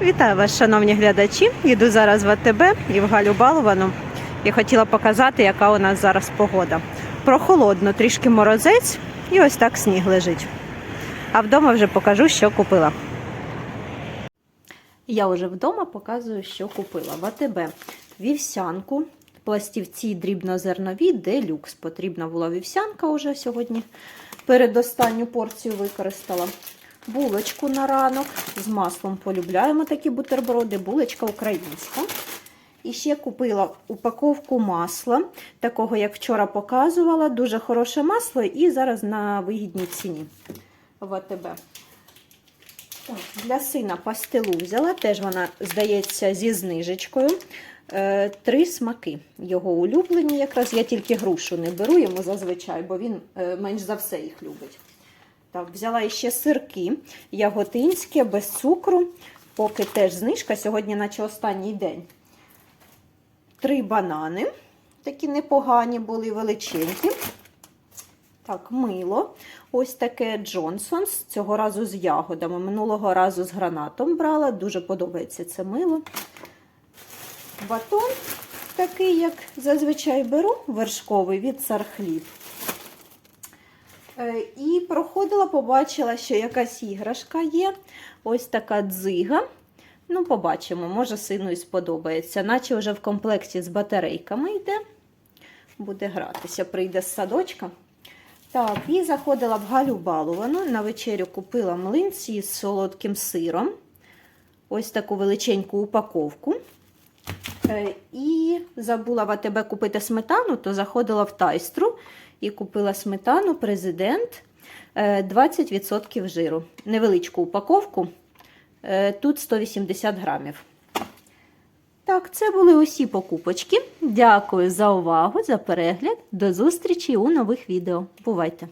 Вітаю вас, шановні глядачі. Йду зараз в АТБ і в Галю Баловану. І хотіла показати, яка у нас зараз погода. Прохолодно, трішки морозець, і ось так сніг лежить. А вдома вже покажу, що купила. Я вже вдома показую, що купила. В АТБ вівсянку, пластівці дрібнозернові, делюкс. Потрібна була вівсянка вже сьогодні. Передостанню порцію використала. Булочку на ранок з маслом полюбляємо такі бутерброди, булочка українська. І ще купила упаковку масла, такого, як вчора показувала, дуже хороше масло і зараз на вигідній ціні в. Так, для сина пастилу взяла, теж вона, здається, зі знижечкою. Е, Три смаки. Його улюблені якраз. Я тільки грушу не беру йому зазвичай, бо він е, менш за все їх любить. Так, взяла ще сирки яготинські, без цукру, поки теж знижка, сьогодні, наче останній день. Три банани, такі непогані були, величенькі. Так, мило. Ось таке Джонсонс. Цього разу з ягодами. Минулого разу з гранатом брала. Дуже подобається це мило. Батон такий, як зазвичай беру, вершковий від цархліб. Е, І проходила, побачила, що якась іграшка є. Ось така дзига. Ну, побачимо, може сину і сподобається. Наче вже в комплекті з батарейками йде. Буде гратися, прийде з садочка. Так, і заходила в Галю Балувану. На вечерю купила млинці з солодким сиром. Ось таку величеньку упаковку. Е, І забула в АТБ купити сметану, то заходила в тайстру і купила сметану президент 20% жиру. Невеличку упаковку. Е, Тут 180 грамів. Так, це були усі покупочки. Дякую за увагу, за перегляд. До зустрічі у нових відео. Бувайте!